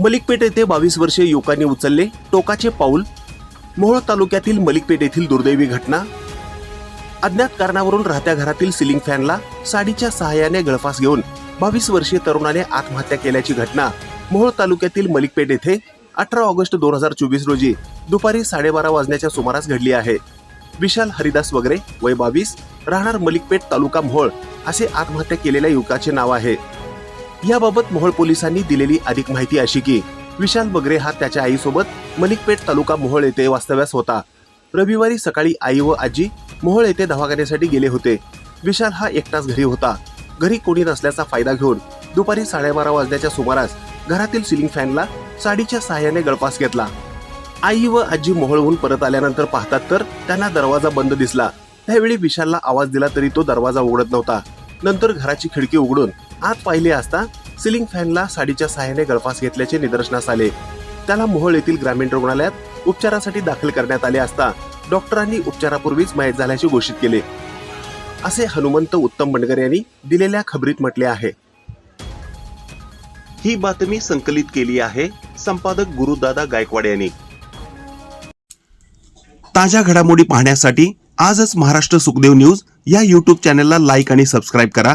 मलिकपेठ येथे बावीस वर्षीय युवकांनी उचलले. टोकाचे पाऊल मोहोळ तालुक्यातील मलिकपेठ येथील दुर्दैवी घटना. अज्ञात कारणावरून राहत्या घरातील सिलिंग फॅनला साडीच्या सहाय्याने गळफास घेऊन बावीस वर्षीय तरुणाने आत्महत्या केल्याची घटना मोहोळ तालुक्यातील मलिकपेठ येथे अठरा ऑगस्ट दोन हजार चोवीस रोजी दुपारी साडेबारा वाजण्याच्या सुमारास घडली आहे. विशाल हरिदास वगैरे वय बावीस राहणार मलिकपेठ तालुका मोहोळ असे आत्महत्या केलेल्या युवकाचे नाव आहे. याबाबत मोहोळ पोलिसांनी दिलेली अधिक माहिती अशी की विशाल बगरे हा त्याच्या आईसोबत मलिकपेठ तालुका मोहोळ येथे वास्तव्यास होता. रविवारी सकाळी आई व आजी मोहोळ येथे दवाखान्यासाठी गेले होते. विशाल हा एकटाच घरी होता. घरी कोणी नसल्याचा फायदा घेऊन दुपारी साडेबारा वाजण्याच्या सुमारास घरातील सिलिंग फॅनला साडीच्या सहाय्याने गळपास घेतला. आई व आजी मोहळहून परत आल्यानंतर पाहतात तर त्यांना दरवाजा बंद दिसला. त्यावेळी विशालला आवाज दिला तरी तो दरवाजा उघडत नव्हता. नंतर घराची खिडकी उघडून आत पाहिले असता सिलिंग फॅनला साडीच्या सहाय्याने गळफास घेतल्याचे निदर्शनास आले. त्याला मोहोळ येथील ग्रामीण रुग्णालयात उपचारासाठी दाखल करण्यात आले असता डॉक्टरांनी उपचारापूर्वीच मयत झाल्याचे घोषित केले. असे हनुमंत उत्तम बंडगर यांनी दिलेल्या खबरीत म्हटले आहे. ही बातमी संकलित केली आहे संपादक गुरुदादा गायकवाड यांनी. ताज्या घडामोडी पाहण्यासाठी आजच महाराष्ट्र सुखदेव न्यूज या यूट्यूब चॅनलला लाईक आणि सबस्क्राईब करा.